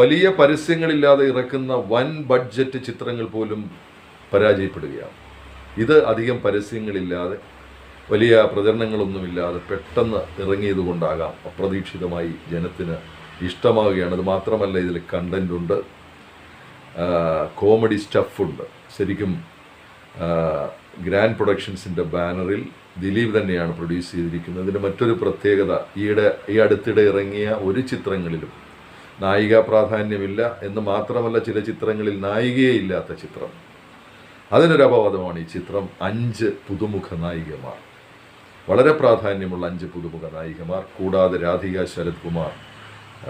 വലിയ പരസ്യങ്ങളില്ലാതെ ഇറക്കുന്ന വൻ ബഡ്ജറ്റ് ചിത്രങ്ങൾ പോലും പരാജയപ്പെടുകയാണ്. ഇത് അധികം പരസ്യങ്ങളില്ലാതെ വലിയ പ്രചരണങ്ങളൊന്നുമില്ലാതെ പെട്ടെന്ന് ഇറങ്ങിയത് കൊണ്ടാകാം അപ്രതീക്ഷിതമായി ജനത്തിന് ഇഷ്ടമാവുകയാണ്. അത് മാത്രമല്ല ഇതിൽ കണ്ടന്റ് ഉണ്ട്. കോമഡി സ്റ്റഫുണ്ട് ശരിക്കും ഗ്രാൻഡ് പ്രൊഡക്ഷൻസിന്റെ ബാനറിൽ ദിലീപ് തന്നെയാണ് പ്രൊഡ്യൂസ് ചെയ്തിരിക്കുന്നത്. ഇതിന്റെ മറ്റൊരു പ്രത്യേകത ഈയിടെ ഈ അടുത്തിടെ ഇറങ്ങിയ ഒരു ചിത്രങ്ങളിലും നായിക പ്രാധാന്യമില്ല എന്ന് മാത്രമല്ല ചില ചിത്രങ്ങളിൽ നായികയേ ഇല്ലാത്ത ചിത്രം. അതിനൊരു അപവാദമാണ് ഈ ചിത്രം അഞ്ച് പുതുമുഖ നായികമാർ. വളരെ പ്രാധാന്യമുള്ള അഞ്ച് പുതുമുഖ നായികമാർ കൂടാതെ രാധിക ശരത് കുമാർ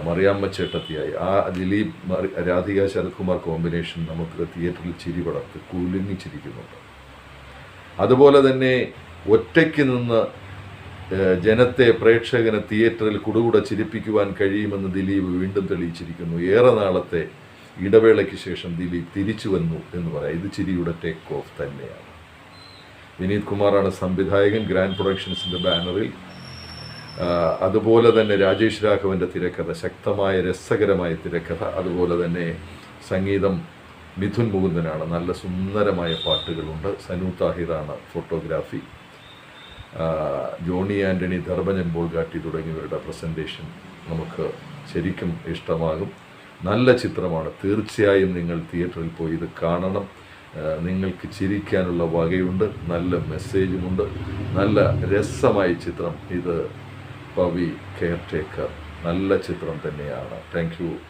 മറിയാമ്മ ചേട്ടത്തിയായി. ആ ദിലീപ് രാധിക ശരത് കുമാർ കോമ്പിനേഷൻ നമുക്ക് തിയേറ്ററിൽ ചിരി പടർത്ത് കുലുങ്ങി ചിരിക്കുന്നുണ്ട് അതുപോലെ തന്നെ ഒറ്റയ്ക്ക് നിന്ന് ജനത്തെ പ്രേക്ഷകന് തിയേറ്ററിൽ കുടുകൂടെ ചിരിപ്പിക്കുവാൻ കഴിയുമെന്ന് ദിലീപ് വീണ്ടും തെളിയിച്ചിരിക്കുന്നു. ഏറെ നാളത്തെ ഇടവേളയ്ക്ക് ശേഷം ദിലീപ് തിരിച്ചു വന്നു എന്ന് പറയാം. ഇത് ചിരിയുടെ ടേക്ക് ഓഫ് തന്നെയാണ്. വിനീത് കുമാറാണ് സംവിധായകൻ ഗ്രാൻഡ് പ്രൊഡക്ഷൻസിന്റെ ബാനറിൽ. അതുപോലെ തന്നെ രാജേഷ് രാഘവന്റെ തിരക്കഥ ശക്തമായ രസകരമായ തിരക്കഥ. അതുപോലെ തന്നെ സംഗീതം മിഥുൻ മുകുന്ദനാണ്. നല്ല സുന്ദരമായ പാട്ടുകളുണ്ട്. സനു താഹിറാണ് ഫോട്ടോഗ്രാഫി. ജോണി ആന്റണി ധർമ്മജൻ ബോൾഗാട്ടി തുടങ്ങിയവരുടെ പ്രസന്റേഷൻ നമുക്ക് ശരിക്കും ഇഷ്ടമാകും. നല്ല ചിത്രമാണ്. തീർച്ചയായും നിങ്ങൾ തിയേറ്ററിൽ പോയി ഇത് കാണണം. നിങ്ങൾക്ക് ചിരിക്കാനുള്ള വകയുണ്ട്. നല്ല മെസ്സേജുമുണ്ട്. നല്ല രസമായ ചിത്രം ഇത് പവി കെയർ ടേക്കർ നല്ല ചിത്രം തന്നെയാണ്. താങ്ക്